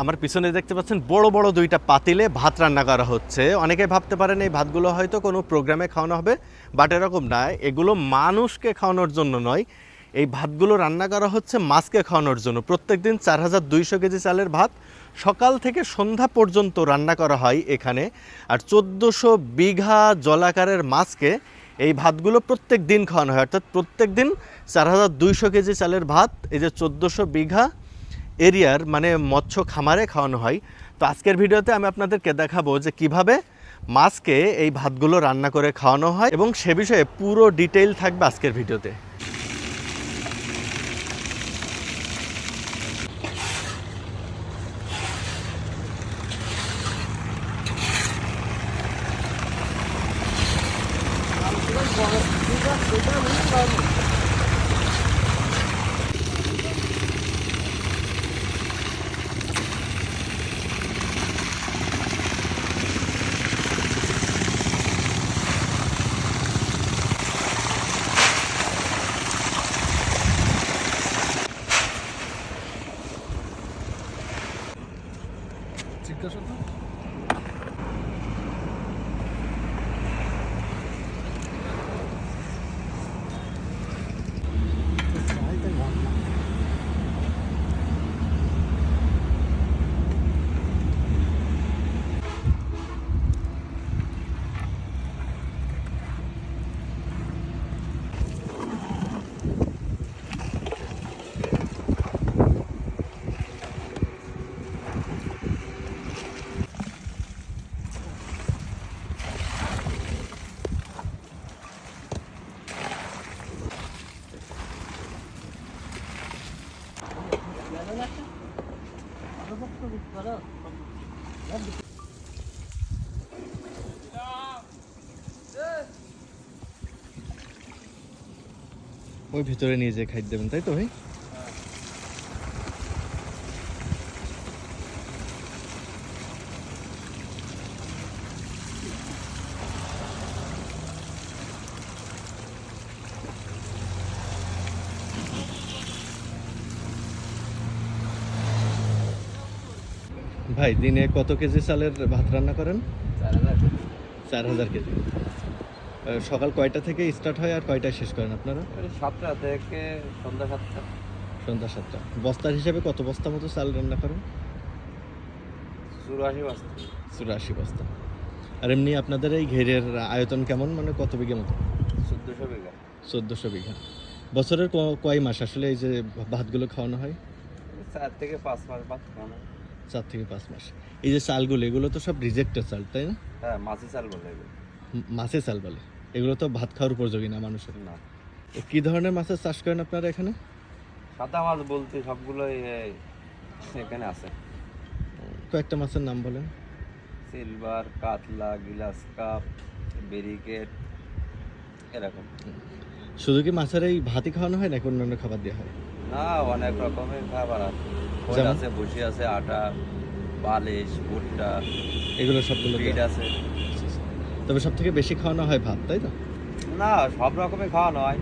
আমার পিছনে দেখতে পাচ্ছেন বড় বড় দুইটা পাতিলে ভাত রান্না করা হচ্ছে। অনেকে ভাবতে পারেন এই ভাতগুলো হয়তো কোনো প্রোগ্রামে খাওয়ানো হবে বাট এরকম না। এগুলো মানুষকে খাওয়ানোর জন্য নয়। এই ভাতগুলো রান্না করা হচ্ছে মাছকে খাওয়ানোর জন্য। প্রত্যেক দিন চার হাজার দুইশো কেজি চালের ভাত সকাল থেকে সন্ধ্যা পর্যন্ত রান্না করা হয় এখানে। আর চোদ্দোশো বিঘা জলাকারের মাছকে এই ভাতগুলো প্রত্যেক দিন খাওয়ানো হয়। অর্থাৎ প্রত্যেক দিন চার হাজার দুইশো কেজি চালের ভাত, এই যে চোদ্দোশো বিঘা এরিয়ার মানে মৎস্য খামারে খাওয়ানো হয়। তো আজকের ভিডিওতে আমি আপনাদেরকে দেখাবো যে কীভাবে মাছকে এই ভাতগুলো রান্না করে খাওয়ানো হয় এবং সে বিষয়ে পুরো ডিটেইল থাকবে আজকের ভিডিওতে। জিজ্ঞাসা তো ওই ভিতরে নিয়ে যেয়ে খাই দেবেন তাই তো ভাই? ভাই দিনে কত কেজি চালের ভাত রান্না করেন? চার হাজার কেজি। সকাল কয়টা থেকে স্টার্ট হয় আর কয়টায় শেষ করেন আপনারা? সাতটা থেকে সন্ধ্যা সাতটা। সন্ধ্যা সাতটা। বস্তার হিসাবে কত বস্তা মতো চাল রান্না করেন? চুরাশি বস্তা। চুরাশি বস্তা। আর এমনি আপনাদের এই ঘেরের আয়তন কেমন? মানে কত বিঘা মতো? চোদ্দশো বিঘা। চোদ্দোশো বিঘা। বছরের কয় মাস? আসলে এই যে ভাতগুলো খাওয়ানো হয়? চার থেকে পাঁচ মাস ভাত খাওয়ানো চার থেকে পাঁচ মাস। এই যে চালগুলো এগুলো তো সব রিজেক্টেড চাল তাই না? হ্যাঁ মাছি চাল বলে। মাছের চাল বলে। এগুলো তো ভাত খাওয়ার উপযোগী না মানুষের। না। কি ধরনের মাছের চাষ করেন আপনারা এখানে? সাদা মাছ বলতে সবগুলোই এই এখানে আছে। কয়েকটা মাছের নাম বলেন। সিলভার কাতলা গিলাস কাপ ব্যারিকেড এরকম। শুধু কি মাছের এই ভাতই খাওয়ানো হয় নাকি অন্যান্য খাবার দেওয়া হয়? না অনেক রকমের খাবার আছে। খোল আছে বসি আছে আটা বালিশ ভুট্টা এগুলো সবগুলো ফিড আছে। তবে সব থেকে বেশি খাওয়ানো হয় ভাত তাই তো? না সব রকমের খাওয়ানো হয়।